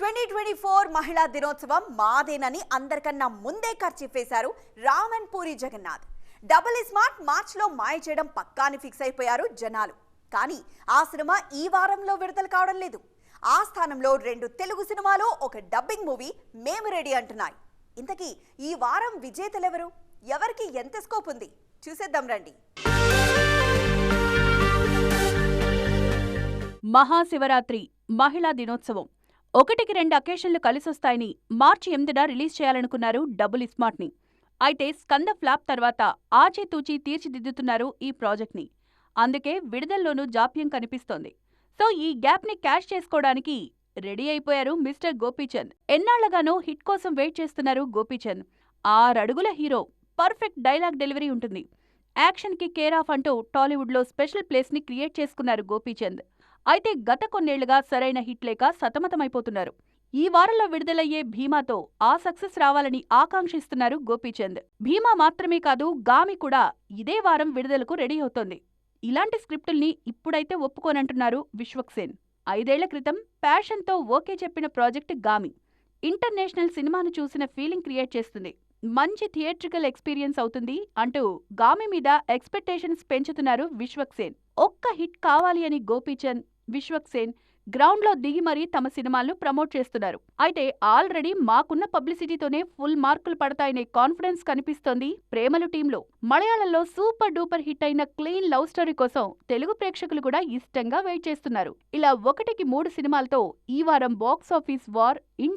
Twenty twenty four మహిళా దినోత్సవం మాదేనని అందరికన్నా ముందే ఖర్చిఫేశారు రామన్ పూరి జగన్నాథ్. డబుల్ స్మార్ట్ మార్చ్లో మాయ చేయడం పక్కాని ఫిక్స్ అయిపోయారు జనాలు. కానీ ఆ సినిమా ఈ వారంలో విడుదల కావడం లేదు. ఆ స్థానంలో రెండు తెలుగు సినిమాలు ఒక డబ్బింగ్ మూవీ మేము రెడీ అంటున్నాయి. ఇంతకీ ఈ వారం విజేతలెవరు? ఎవరికి ఎంత స్కోప్ ఉంది? చూసేద్దాం రండి. మహాశివరాత్రి మహిళా దినోత్సవం. ఒకటికి రెండు అకేషన్లు కలిసొస్తాయని మార్చి ఎనిమిదిన రిలీజ్ చేయాలనుకున్నారు డబుల్ ఇస్మార్ట్ని అయితే స్కంద ఫ్లాప్ తర్వాత ఆచితూచి తీర్చిదిద్దుతున్నారు ఈ ప్రాజెక్ట్ని. అందుకే విడుదలలోనూ జాప్యం కనిపిస్తోంది. సో ఈ గ్యాప్ని క్యాష్ చేసుకోవడానికి రెడీ అయిపోయారు మిస్టర్ గోపీచంద్. ఎన్నాళ్ళగానో హిట్ కోసం వెయిట్ చేస్తున్నారు గోపీచంద్. ఆరడుగుల హీరో పర్ఫెక్ట్ డైలాగ్ డెలివరీ ఉంటుంది. యాక్షన్కి కేర్ ఆఫ్ అంటూ టాలీవుడ్లో స్పెషల్ ప్లేస్ని క్రియేట్ చేసుకున్నారు గోపీచంద్. అయితే గత కొన్నేళ్ళుగా సరైన హిట్ లేక సతమతమైపోతున్నారు. ఈ వారంలో విడుదలయ్యే భీమాతో ఆ సక్సెస్ రావాలని ఆకాంక్షిస్తున్నారు గోపీచంద్. భీమా మాత్రమే కాదు గామి కూడా ఇదే వారం విడుదలకు రెడీ అవుతోంది. ఇలాంటి స్క్రిప్టుల్ని ఇప్పుడైతే ఒప్పుకోనంటున్నారు విశ్వక్సేన్ ఐదేళ్ళ క్రితం ప్యాషన్తో ఓకే చెప్పిన ప్రాజెక్ట్ గామి. ఇంటర్నేషనల్ సినిమాను చూసిన ఫీలింగ్ క్రియేట్ చేస్తుంది. మంచి థియేట్రికల్ ఎక్స్పీరియన్స్ అవుతుంది అంటూ గామి మీద ఎక్స్పెక్టేషన్స్ పెంచుతున్నారు విశ్వక్సేన్ ఒక్క హిట్ కావాలి అని గోపీచంద్ విశ్వక్సేన్ గ్రౌండ్లో దిగి మరీ తమ సినిమాలను ప్రమోట్ చేస్తున్నారు. అయితే ఆల్రెడీ మాకున్న పబ్లిసిటీతోనే ఫుల్ మార్కులు పడతాయనే కాన్ఫిడెన్స్ కనిపిస్తోంది ప్రేమలు టీంలో. మలయాళంలో సూపర్ డూపర్ హిట్ అయిన క్లీన్ లవ్ స్టోరీ కోసం తెలుగు ప్రేక్షకులు కూడా ఇష్టంగా వెయిట్ చేస్తున్నారు. ఇలా ఒకటికి మూడు సినిమాలతో ఈ వారం బాక్స్ ఆఫీస్ వార్ ఇన్